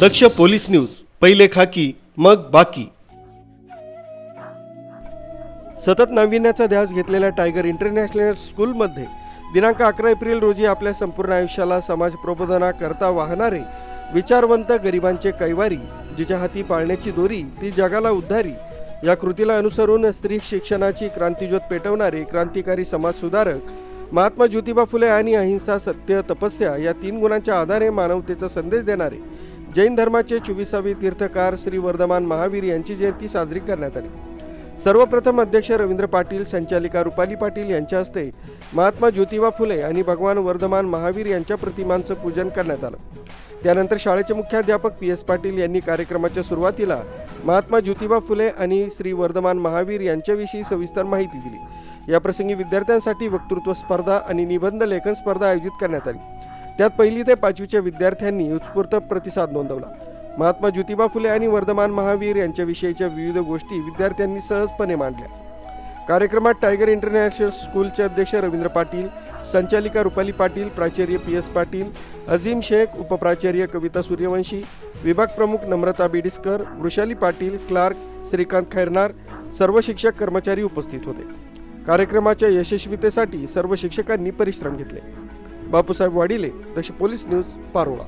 दक्ष police news पहिले खाकी मग बाकी. सतत नाविन्याचा ध्यास घेतलेल्या टायगर इंटरनॅशनल स्कूलमध्ये दिनांक अकरा एप्रिल रोजी आपल्या संपूर्ण आयुष्याला समाज प्रबोधनाकरता वाहणारे विचारवंत गरिबांचे कैवारी जिच्या हाती पाळण्याची दोरी ती जगाला उद्धारी. या कृतीला अनुसरून स्त्री शिक्षणाची क्रांतीज्योत पेटवणारे क्रांतिकारी समाजसुधारक महात्मा ज्योतिबा फुले आणि अहिंसा सत्य तपस्या या तीन गुणांच्या आधारे मानवतेचा संदेश देणारे जैन धर्माचे चोवीसावे तीर्थकार श्री वर्धमान महावीर यांची जयंती साजरी करण्यात आली. सर्वप्रथम अध्यक्ष रवींद्र पाटील संचालिका रुपाली पाटील यांच्या हस्ते महात्मा ज्योतिबा फुले आणि भगवान वर्धमान महावीर यांच्या प्रतिमांचं पूजन करण्यात आलं. त्यानंतर शाळेचे मुख्याध्यापक पी एस पाटील यांनी कार्यक्रमाच्या सुरुवातीला महात्मा ज्योतिबा फुले आणि श्री वर्धमान महावीर यांच्याविषयी सविस्तर माहिती दिली. याप्रसंगी विद्यार्थ्यांसाठी वक्तृत्व स्पर्धा आणि निबंध लेखन स्पर्धा आयोजित करण्यात आली. त्यात पहिली ते पाचवीच्या विद्यार्थ्यांनी उत्स्फूर्त प्रतिसाद नोंदवला. महात्मा ज्योतिबा फुले आणि वर्धमान महावीर यांच्याविषयीच्या विविध गोष्टी विद्यार्थ्यांनी सहजपणे मांडल्या. कार्यक्रमात टायगर इंटरनॅशनल स्कूलचे अध्यक्ष रवींद्र पाटील संचालिका रुपाली पाटील प्राचार्य पी एस पाटील अझीम शेख उपप्राचार्य कविता सूर्यवंशी विभाग प्रमुख नम्रता बिडिस्कर वृषाली पाटील क्लार्क श्रीकांत खैरनार सर्व शिक्षक कर्मचारी उपस्थित होते. कार्यक्रमाच्या यशस्वीतेसाठी सर्व शिक्षकांनी परिश्रम घेतले. Bapusaheb Wadile Daksh police news Parola.